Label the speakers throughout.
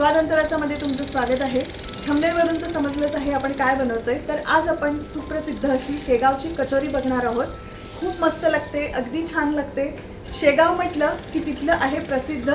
Speaker 1: स्वातंत्र्यामध्ये तुमचं स्वागत आहे. थंबेवरून तर समजलंच आहे आपण काय बनवतोय. तर आज आपण सुप्रसिद्ध अशी शेगावची कचोरी बघणार आहोत. खूप मस्त लागते अगदी छान लागते. शेगाव म्हटलं की तिथलं आहे प्रसिद्ध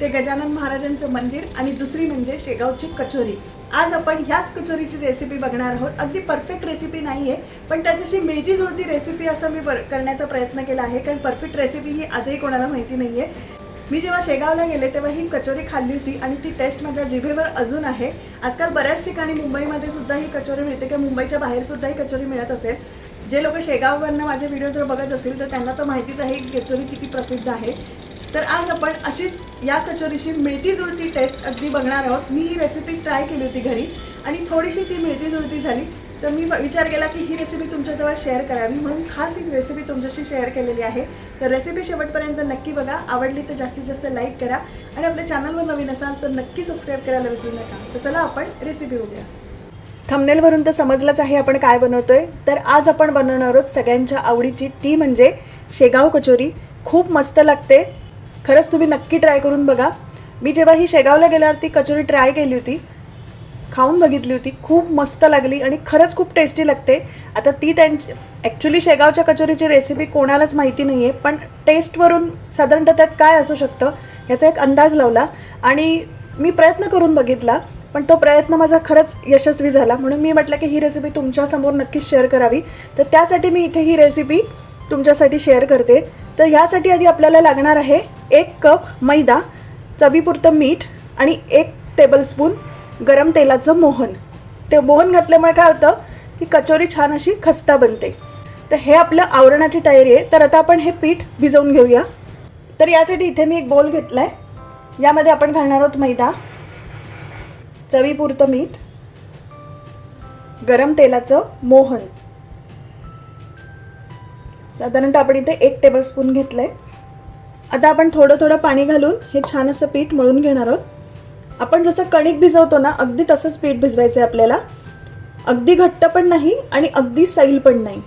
Speaker 1: ते गजानन महाराजांचं मंदिर आणि दुसरी म्हणजे शेगावची कचोरी. आज आपण ह्याच कचोरीची रेसिपी बघणार आहोत. अगदी परफेक्ट रेसिपी नाही आहे पण त्याच्याशी मिळती जुळती रेसिपी असं मी करण्याचा प्रयत्न केला आहे. कारण परफेक्ट रेसिपी ही आजही कोणाला माहिती नाही आहे मी जेव्हा शेगावला गेले तेव्हा ही कचोरी खाल्ली होती आणि ती टेस्ट माझ्या जिभेवर अजून आहे. आजकाल बऱ्याच ठिकाणी मुंबईमध्ये सुद्धा ही कचोरी मिळते किंवा मुंबईच्या बाहेर सुद्धा ही कचोरी मिळत असेल. जे लोक शेगाववरनं माझे व्हिडिओ जर बघत असतील तर त्यांना तर माहितीच आहे की कचोरी किती प्रसिद्ध आहे. तर आज आपण अशीच या कचोरीशी मिळती जुळती टेस्ट अगदी बघणार आहोत. मी ही रेसिपी ट्राय केली होती घरी आणि थोडीशी ती मिळती जुळती झाली. तर मी विचार केला की ही रेसिपी तुमच्याजवळ शेअर करावी म्हणून खास ही रेसिपी तुमच्याशी शेअर केलेली आहे. तर रेसिपी शेवटपर्यंत नक्की बघा. आवडली तर जास्तीत जास्त लाईक करा. आणि आपल्या चॅनलवर नवीन असाल तर नक्की सबस्क्राईब करायला विसरू नका. तर चला आपण रेसिपी बघूया. थंबनेलवरून तर समजलंच आहे आपण काय बनवतोय. तर आज आपण बनवणार आहोत सगळ्यांच्या आवडीची. ती म्हणजे शेगाव कचोरी. खूप मस्त लागते. खरंच तुम्ही नक्की ट्राय करून बघा. मी जेव्हा ही शेगावला गेल्यावर ती कचोरी ट्राय केली होती खाऊन बघितली होती. खूप मस्त लागली आणि खरंच खूप टेस्टी लागते. आता ती त्यांची ॲक्च्युली शेगावच्या कचोरीची रेसिपी कोणालाच माहिती नाही आहे पण टेस्टवरून साधारणतः त्यात काय असू शकतं ह्याचा एक अंदाज लावला. आणि मी प्रयत्न करून बघितला पण तो प्रयत्न माझा खरंच यशस्वी झाला. म्हणून मी म्हटलं की ही रेसिपी तुमच्यासमोर नक्कीच शेअर करावी. तर त्यासाठी मी इथे ही रेसिपी तुमच्यासाठी शेअर करते. तर ह्यासाठी आधी आपल्याला लागणार आहे एक कप मैदा चवीपुरतं मीठ आणि एक टेबलस्पून गरम तेलाचं मोहन. ते मोहन घातल्यामुळे काय होतं की कचोरी छान अशी खस्ता बनते. तर हे आपलं आवरणाची तयारी आहे. तर आता आपण हे पीठ भिजवून घेऊया. तर यासाठी इथे मी एक बोल घेतला आहे यामध्ये आपण घालणार आहोत मैदा चवीपुरतं मीठ गरम तेलाचं मोहन. साधारणतः आपण इथे एक टेबलस्पून घेतलं आहे आता आपण थोडं थोडं पाणी घालून हे छान असं पीठ मळून घेणार आहोत. आपण जसं कणिक भिजवतो ना अगदी तसंच पीठ भिजवायचं आहे आपल्याला. अगदी घट्ट पण नाही आणि अगदी सैल पण नाही.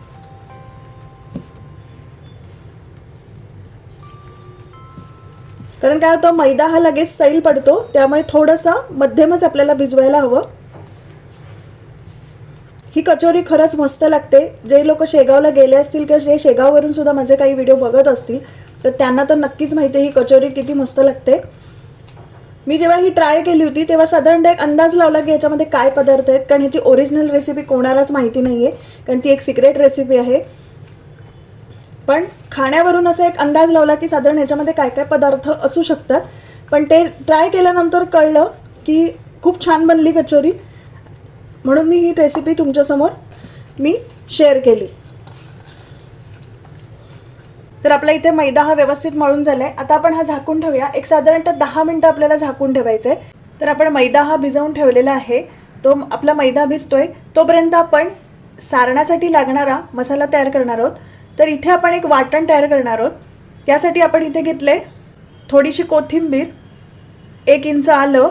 Speaker 1: कारण काय होतं मैदा हा लगेच सैल पडतो त्यामुळे थोडंसं मध्यमच आपल्याला भिजवायला हवं. ही कचोरी खरंच मस्त लागते. जे लोक शेगावला गेले असतील किंवा जे शेगाववरून सुद्धा माझे काही व्हिडिओ बघत असतील तर त्यांना तर नक्कीच माहिती आहे ही कचोरी किती मस्त लागते. मी जेव्हा ही ट्राय केली होती तेव्हा साधारणतः एक अंदाज लावला की याच्यामध्ये काय पदार्थ आहेत कारण ह्याची ओरिजिनल रेसिपी कोणालाच माहिती नाही आहे कारण ती एक सिक्रेट रेसिपी आहे. पण खाण्यावरून असा एक अंदाज लावला की साधारण ह्याच्यामध्ये काय काय पदार्थ असू शकतात. पण ते ट्राय केल्यानंतर कळलं की खूप छान बनली कचोरी. म्हणून मी ही रेसिपी तुमच्यासमोर मी शेअर केली. तर आपला इथे मैदा हा व्यवस्थित मळून झालाय. आता आपण हा झाकून ठेवूया. एक साधारणतः दहा मिनिटं आपल्याला झाकून ठेवायचं आहे तर आपण मैदा हा भिजवून ठेवलेला आहे. तो आपला मैदा भिजतोय. तोपर्यंत आपण सारणासाठी लागणारा मसाला तयार करणार आहोत. तर इथे आपण एक वाटण तयार करणार आहोत. त्यासाठी आपण इथे घेतले थोडीशी कोथिंबीर एक इंच आलं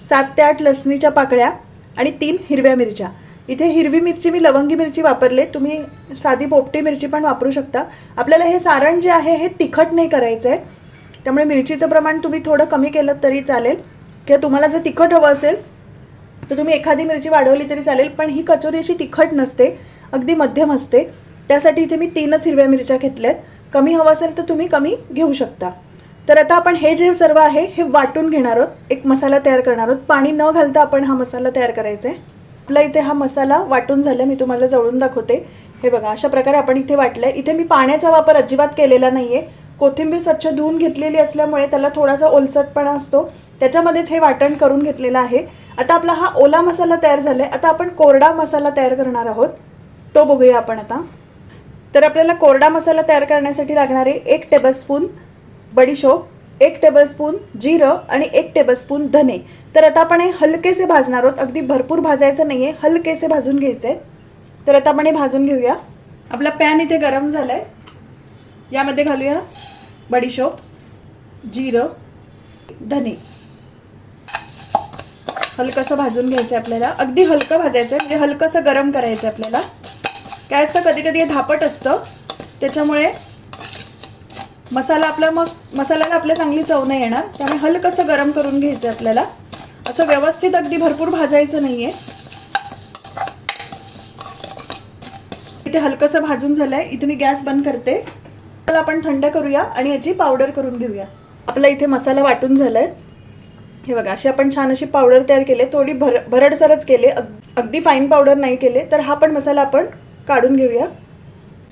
Speaker 1: सात ते आठ लसणीच्या पाकळ्या आणि तीन हिरव्या मिरच्या. इथे हिरवी मिरची मी लवंगी मिरची वापरले. तुम्ही साधी पोपटी मिरची पण वापरू शकता. आपल्याला हे सारण जे आहे हे तिखट नाही करायचं आहे त्यामुळे मिरचीचं प्रमाण तुम्ही थोडं कमी केलं तरी चालेल. किंवा तुम्हाला जर तिखट हवं असेल तर तुम्ही एखादी मिरची वाढवली तरी चालेल. पण ही कचोरी अशी तिखट नसते अगदी मध्यम असते. त्यासाठी इथे मी तीनच हिरव्या मिरच्या घेतल्यात. कमी हवं असेल तर तुम्ही कमी घेऊ शकता. तर आता आपण हे जे सर्व आहे हे वाटून घेणार आहोत. एक मसाला तयार करणार आहोत. पाणी न घालता आपण हा मसाला तयार करायचा आहे. आपला इथे हा मसाला वाटून झाला मी तुम्हाला जवळून दाखवते. हे बघा अशा प्रकारे आपण इथे वाटलंय. इथे मी पाण्याचा वापर अजिबात केलेला नाहीये. कोथिंबीर स्वच्छ धुवून घेतलेली असल्यामुळे त्याला थोडासा ओलसटपणा असतो. त्याच्यामध्येच हे वाटण करून घेतलेलं आहे. आता आपला हा ओला मसाला तयार झालाय. आता आपण कोरडा मसाला तयार करणार आहोत. तो बघूया आपण आता. तर आपल्याला कोरडा मसाला तयार करण्यासाठी लागणारे एक टेबलस्पून बडीशोप एक टेबलस्पून जिरं आणि एक टेबलस्पून धने. तर आता आपण हे हलकेसे भाजणार आहोत. अगदी भरपूर भाजायचं नाही आहे हलकेसे भाजून घ्यायचे. तर आता आपण हे भाजून घेऊया. आपला पॅन इथे गरम झाला आहे यामध्ये घालूया बडीशोप जिरं धने. हलकंसं भाजून घ्यायचं आहे आपल्याला. अगदी हलकं भाजायचं आहे म्हणजे हलकंसं गरम करायचं आहे आपल्याला. काय असतं? कधी कधी हे धापट असतं. त्याच्यामुळे मसाला आपला मग मसाल्याला आपल्या चांगली चव नाही येणार. त्यामुळे हलकंसं गरम करून घ्यायचं आहे आपल्याला? असं व्यवस्थित अगदी भरपूर भाजायचं नाही आहे इथे हलकंसं भाजून झालंय. इथे मी गॅस बंद करते. त्याला आपण थंड करूया आणि याची पावडर करून घेऊया. आपला इथे मसाला वाटून झालाय. हे बघा अशी आपण छान अशी पावडर तयार केली. थोडी भर भरडसरच केले. अग- अगदी फाईन पावडर नाही केले. तर हा पण मसाला आपण काढून घेऊया.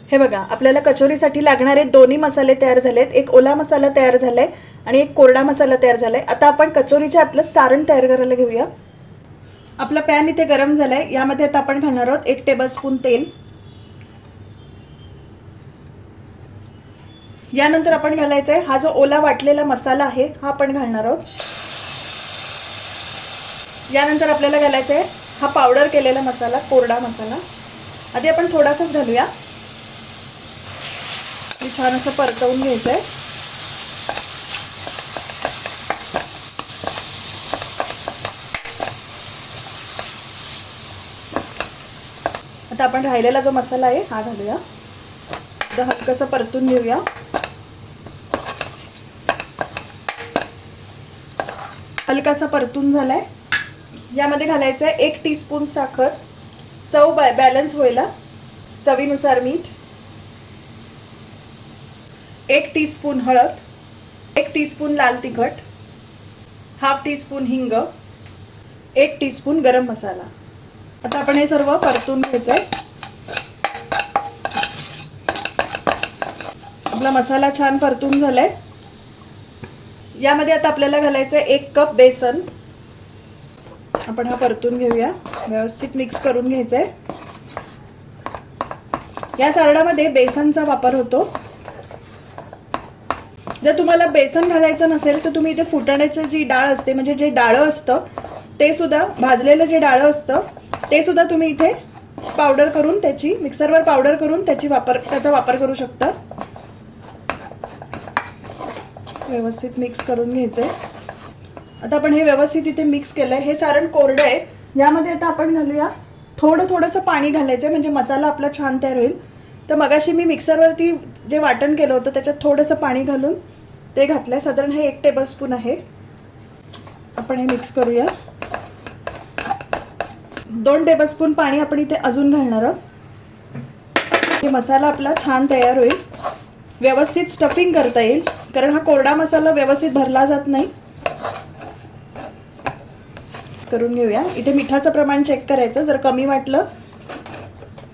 Speaker 1: हे बघा आपल्याला कचोरीसाठी लागणारे दोन्ही मसाले तयार झालेत. एक ओला मसाला तयार झालाय आणि एक कोरडा मसाला तयार झालाय. आता आपण कचोरीच्या आतलं सारण तयार करायला घेऊया. आपला पॅन इथे गरम झालाय. यामध्ये आता आपण घालणार आहोत एक टेबलस्पून तेल. यानंतर आपण घालायचा आहे हा जो ओला वाटलेला मसाला आहे हा आपण घालणार आहोत. यानंतर आपल्याला घालायचा आहे हा पावडर केलेला मसाला कोरडा मसाला. आधी आपण थोडासाच घालूया. हे छान असं परतवून घ्यायचं आहे आता आपण राहिलेला जो मसाला आहे हा घालूया. आता हलकंसं परतून घेऊया. हलकासा परतून झालाय. यामध्ये घालायचं आहे एक टीस्पून साखर. चव बॅ बॅलन्स व्हायला चवीनुसार मीठ. एक टीस्पून हळद एक टीस्पून लाल तिखट हाफ टीस्पून हिंग एक टीस्पून गरम मसाला. आता आपण हे सर्व परतून घ्यायचं आहे आपला मसाला छान परतून झालाय. यामध्ये आता आपल्याला घालायचं आहे एक कप बेसन. आपण हा परतून घेऊया. व्यवस्थित मिक्स करून घ्यायचं आहे या सारडामध्ये बेसनचा वापर होतो. जर तुम्हाला बेसन घालायचं नसेल तर तुम्ही इथे फुटाण्याचं जी डाळ असते म्हणजे जे डाळं असतं ते सुद्धा भाजलेलं जे डाळं असतं ते सुद्धा तुम्ही इथे पावडर करून त्याची मिक्सरवर पावडर करून त्याची वापर त्याचा वापर करू शकता. व्यवस्थित मिक्स करून घ्यायचंय. आता आपण हे व्यवस्थित इथे मिक्स केलंय. हे सारण कोरडं आहे. यामध्ये आता आपण घालूया. थोडं थोडंसं पाणी घालायचंय म्हणजे मसाला आपला छान तयार होईल. तर मगाशी मी मिक्सरवरती जे वाटण केलं होतं त्याच्यात थोडंसं पाणी घालून ते घातलंय. साधारण हे एक टेबलस्पून आहे. आपण हे मिक्स करूया. दोन टेबलस्पून पाणी आपण इथे अजून घालणार आहोत. हे मसाला आपला छान तयार होईल. व्यवस्थित स्टफिंग करता येईल. कारण हा कोरडा मसाला व्यवस्थित भरला जात नाही. करून घेऊया. इथे मिठाचं प्रमाण चेक करायचं. जर कमी वाटलं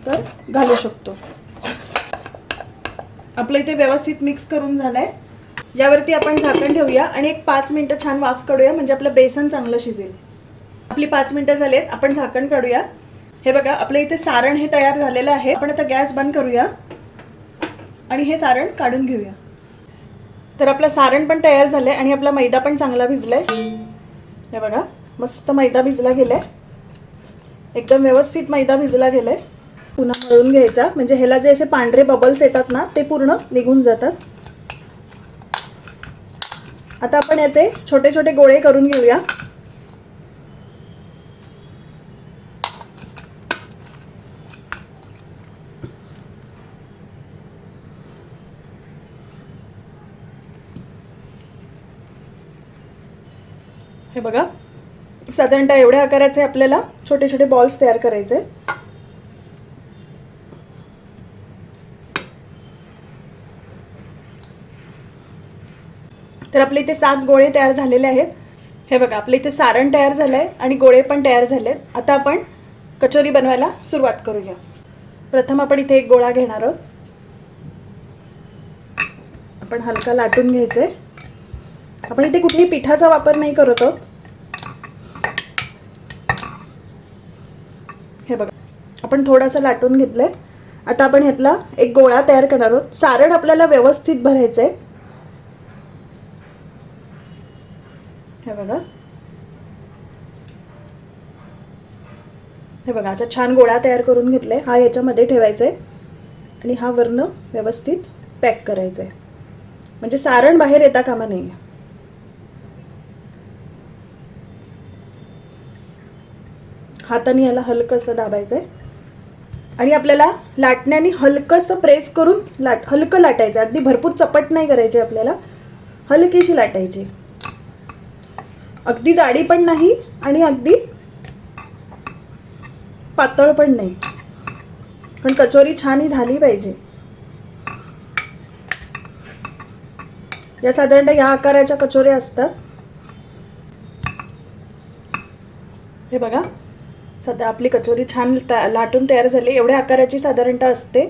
Speaker 1: तर घालू शकतो. आपलं इथे व्यवस्थित मिक्स करून झालंय. यावरती आपण झाकण ठेवूया आणि एक पाच मिनिटं छान वाफ काढूया म्हणजे आपलं बेसन चांगलं शिजेल. आपली पाच मिनिटं झालेत आपण झाकण काढूया. हे बघा आपलं इथे सारण हे तयार झालेलं आहे. आपण आता गॅस बंद करूया आणि हे सारण काढून घेऊया. तर आपलं सारण पण तयार झालंय आणि आपला मैदा पण चांगला भिजलाय. हे बघा मस्त मैदा भिजला गेलाय. एकदम व्यवस्थित मैदा भिजला गेलाय. पुन्हा मळून घ्यायचा. म्हणजे ह्याला जे असे पांढरे बबल्स येतात ना ते पूर्ण निघून जातात. आता आपण याचे छोटे छोटे गोळे करून घेऊया. हे बघा. साधारणतः एवढ्या आकाराचे आपल्याला छोटे छोटे बॉल्स तयार करायचे. तर आपले इथे सात गोळे तयार झालेले आहेत. हे बघा आपलं इथे सारण तयार झालं आहे आणि गोळे पण तयार झालेत. आता आपण कचोरी बनवायला सुरुवात करूया. प्रथम आपण इथे एक गोळा घेणार आहोत. आपण हलका लाटून घ्यायचंय. आपण इथे कुठेही पिठाचा वापर नाही करत आहोत. हे बघा आपण थोडासा लाटून घेतलंय. आता आपण ह्यातला एक गोळा तयार करणार आहोत. सारण आपल्याला व्यवस्थित भरायचंय. हे बघा. हे बघा असा छान गोळा तयार करून घेतलाय. हा याच्यामध्ये ठेवायचा आहे आणि हा वर्ण व्यवस्थित पॅक करायचा आहे म्हणजे सारण बाहेर येता कामा नाही हाताने याला हलकंसं दाबायचं आहे आणि आपल्याला लाटण्याने हलकंसं प्रेस करून लाट हलकं लाटायचं अगदी भरपूर चपट नाही करायची आपल्याला. हलकीशी लाटायची. अगदी जाडी पण नाही आणि अगदी पातळ पण नाही. पण कचोरी छान ही झाली पाहिजे. या साधारणतः या आकाराच्या कचोऱ्या असतात. हे बघा. सध्या आपली कचोरी छान लाटून तयार झाली. एवढ्या आकाराची साधारणतः असते.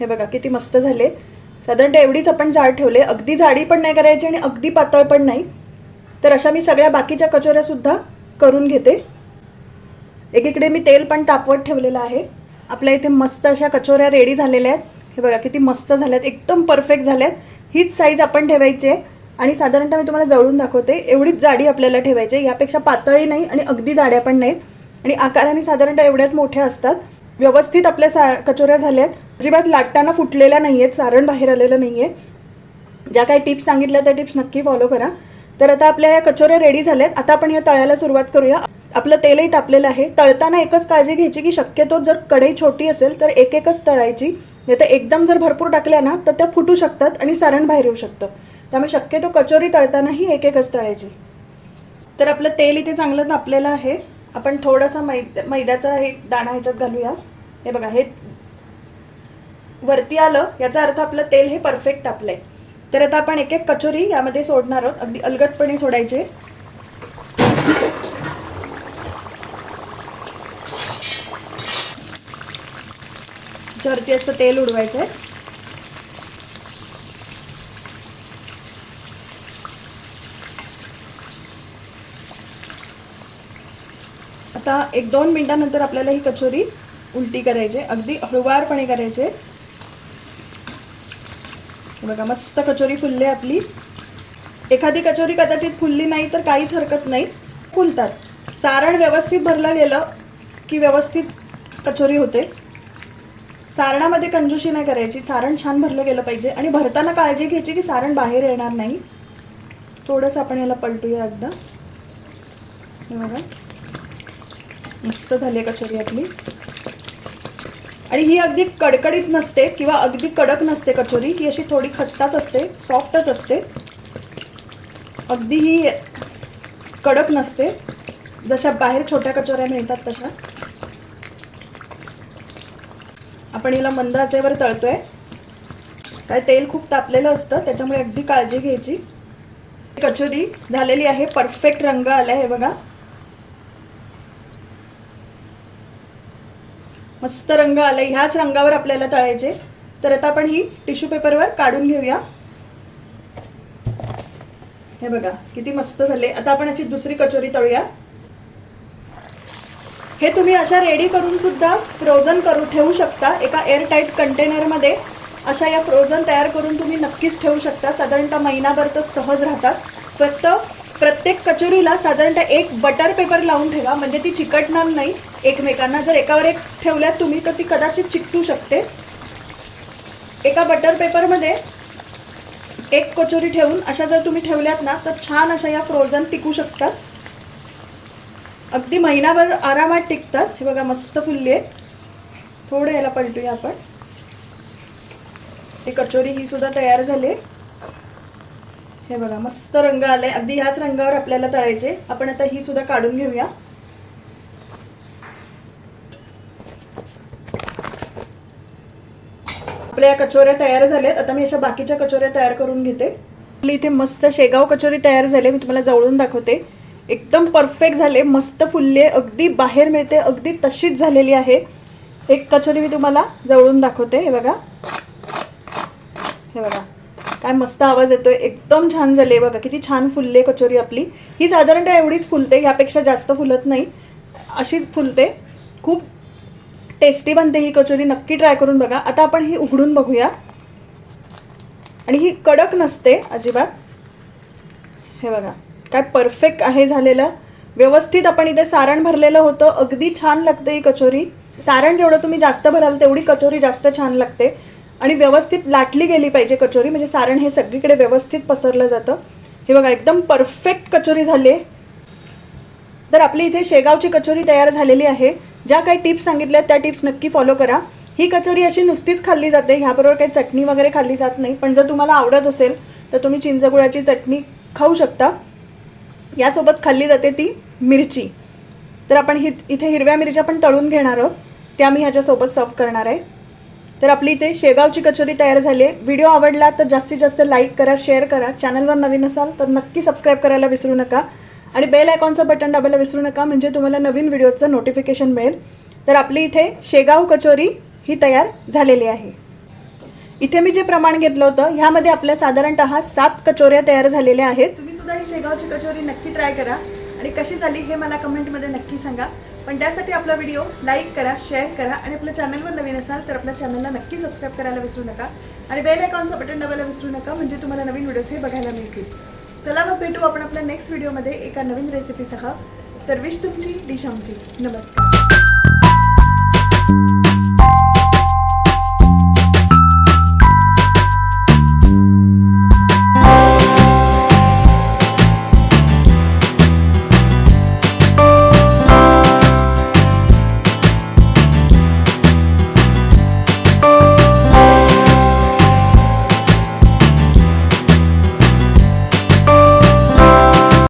Speaker 1: हे बघा किती मस्त झाले. साधारणतः एवढीच आपण जाड ठेवले. अगदी जाडी पण नाही करायची आणि अगदी पातळ पण नाही. तर अशा मी सगळ्या बाकीच्या कचोऱ्यासुद्धा करून घेते. एकीकडे मी तेल पण तापवत ठेवलेलं आहे. आपल्या इथे मस्त अशा कचोऱ्या रेडी झालेल्या आहेत. हे बघा किती मस्त झाल्यात. एकदम परफेक्ट झाल्यात. हीच साईज आपण ठेवायची. आहे आणि साधारणतः मी तुम्हाला जवळून दाखवते एवढीच जाडी आपल्याला ठेवायची आहे. यापेक्षा पातळी नाही आणि अगदी जाड्या पण नाहीत. आणि आकाराने साधारणतः एवढ्याच मोठ्या असतात. व्यवस्थित आपल्या सा कचोऱ्या झाल्यात. अजिबात लाटताना फुटलेल्या नाही आहेत सारण बाहेर आलेलं नाही आहे ज्या काही टिप्स सांगितल्या त्या टिप्स नक्की फॉलो करा. तर आता आपल्या या कचोऱ्या रेडी झाल्यात. आता आपण या तळ्याला सुरुवात करूया. आपलं तेलही तापलेलं आहे. तळताना एकच काळजी घ्यायची की शक्यतो जर कढई छोटी असेल तर एक एकच तळायची. नाही तर एकदम जर भरपूर टाकल्या ना तर त्या फुटू शकतात आणि सारण बाहेर येऊ शकतं. त्यामुळे शक्यतो कचोरी तळतानाही एक एकच तळायची. तर आपलं तेल इथे चांगलं तापलेलं आहे. आपण थोडासा मैद मैद्याचा हे दाणा ह्याच्यात घालूया. हे बघा हे वरती आलं याचा अर्थ आपलं तेल हे परफेक्ट तापलंय. तर आता आपण एक एक कचोरी यामध्ये सोडणार आहोत. अगदी अलगदपणे सोडायचे. वरती असं तेल उडवायचं आहे आता एक दोन मिनिटानंतर आपल्याला ही कचोरी उलटी करायची. आहे. अगदी हळुवारपणे करायचे. बघा मस्त कचोरी फुलली आहे आपली. एखादी कचोरी कदाचित फुलली नाही तर काहीच हरकत नाही. फुलतात. सारण व्यवस्थित भरलं गेलं की व्यवस्थित कचोरी होते. सारणामध्ये कंजूशी नाही करायची. सारण छान भरलं गेलं पाहिजे. आणि भरताना काळजी घ्यायची की सारण बाहेर येणार नाही. थोडंसं आपण याला पलटूया एकदा. हे बघा. मस्त झाली कचोरी आपली. आणि ही अगदी कडकडीत नसते किंवा अगदी कडक नसते कचोरी. ही अशी थोडी खस्ताच असते सॉफ्टच असते. अगदी ही कडक नसते. जशा बाहेर छोट्या कचोऱ्या मिळतात तशा. आपण हिला मंद आचेवर तळतोय. काय तेल खूप तापलेलं असतं त्याच्यामुळे अगदी काळजी घ्यायची. कचोरी झालेली आहे परफेक्ट रंग आला आहे बघा. मस्त रंग आलाय. ह्याच रंगावर आपल्याला तळायचे. तर आता आपण ही टिश्यू पेपरवर काढून घेऊया. हे बघा किती मस्त झाले. आता आपण याची दुसरी कचोरी तळूया. हे तुम्ही अशा रेडी करून सुद्धा फ्रोझन करू ठेवू शकता. एका एअरटाईट कंटेनरमध्ये अशा या फ्रोझन तयार करून तुम्ही नक्कीच ठेवू शकता. साधारणतः महिनाभर तर सहज राहतात. फक्त प्रत्येक कचोरीला साधारणतः एक बटर पेपर लावून ठेवा. म्हणजे ती चिकटणार नाही. एकमेकांना जर एकावर एक ठेवल्यात तुम्ही तर ती कदाचित चिकटू शकते. एका बटर पेपरमध्ये एक कचोरी ठेवून अशा जर तुम्ही ठेवल्यात ना तर छान अशा या फ्रोझन टिकू शकतात. अगदी महिनाभर आरामात टिकतात. हे बघा मस्त फुलली आहेत. थोडं याला पलटूया आपण. ही कचोरी ही सुद्धा तयार झाली. हे बघा मस्त रंग आलाय. अगदी ह्याच रंगावर आपल्याला तळायचे. आपण आता ही सुद्धा काढून घेऊया. आपल्या या कचोऱ्या तयार झाल्यात. आता मी अशा बाकीच्या कचोऱ्या तयार करून घेते. आपली इथे मस्त शेगाव कचोरी तयार झाली मी तुम्हाला जवळून दाखवते. एकदम परफेक्ट झाले. मस्त फुलले. अगदी बाहेर मिळते. अगदी तशीच झालेली आहे. एक कचोरी मी तुम्हाला जवळून दाखवते. हे बघा. हे बघा. काय मस्त आवाज येतोय. एकदम छान झाले बघा. किती छान फुलले कचोरी आपली. ही साधारणतः एवढीच फुलते. ह्यापेक्षा जास्त फुलत नाही. अशीच फुलते. खूप टेस्टी बनते ही कचोरी नक्की ट्राय करून बघा. आता आपण ही उघडून बघूया. आणि ही कडक नसते अजिबात. हे बघा काय परफेक्ट आहे झालेलं. व्यवस्थित आपण इथे सारण भरलेलं होतं. अगदी छान लागते ही कचोरी. सारण जेवढं तुम्ही जास्त भराल तेवढी कचोरी जास्त छान लागते. आणि व्यवस्थित लाटली गेली पाहिजे कचोरी. म्हणजे सारण हे सगळीकडे व्यवस्थित पसरलं जातं. हे बघा एकदम परफेक्ट कचोरी झाली आहे. तर आपली इथे शेगावची कचोरी तयार झालेली आहे. ज्या काही टिप्स सांगितल्या त्या टिप्स नक्की फॉलो करा. ही कचोरी अशी नुसतीच खाल्ली जाते ह्याबरोबर काही चटणी वगैरे खाल्ली जात नाही. पण जर तुम्हाला आवडत असेल तर तुम्ही चिंचगुळाची चटणी खाऊ शकता. यासोबत खाल्ली जाते ती मिरची. तर आपण हि इथे हिरव्या मिरच्या पण तळून घेणार आहोत. त्या मी ह्याच्यासोबत सर्व करणार आहे. तर आपली इथे शेगावची कचोरी तयार झाली आहे. व्हिडिओ आवडला तर जास्तीत जास्त लाईक करा शेअर करा. चॅनलवर नवीन असाल तर नक्की सबस्क्राईब करायला विसरू नका. आणि बेल आयकॉनचं बटन दाबायला विसरू नका म्हणजे तुम्हाला नवीन व्हिडिओचं नोटिफिकेशन मिळेल. तर आपली इथे शेगाव कचोरी ही तयार झालेली आहे. इथे मी जे प्रमाण घेतलं होतं ह्यामध्ये आपल्या साधारणतः सात कचोऱ्या तयार झालेल्या आहेत. तुम्ही सुद्धा ही शेगावची कचोरी नक्की ट्राय करा. आणि कशी झाली हे मला कमेंटमध्ये नक्की सांगा. पण त्यासाठी आपला व्हिडिओ लाईक करा शेअर करा आणि आपल्या चॅनलवर नवीन असाल तर आपल्या चॅनलला नक्की सबस्क्राईब करायला विसरू नका. आणि बेल आयकॉनचं बटन दाबायला विसरू नका म्हणजे तुम्हाला नवीन व्हिडिओज हे बघायला मिळतील. चला मग भेटू आपण आपल्या नेक्स्ट व्हिडिओमध्ये एका नवीन रेसिपीसह तर विश तुमची डिश आमची नमस्कार.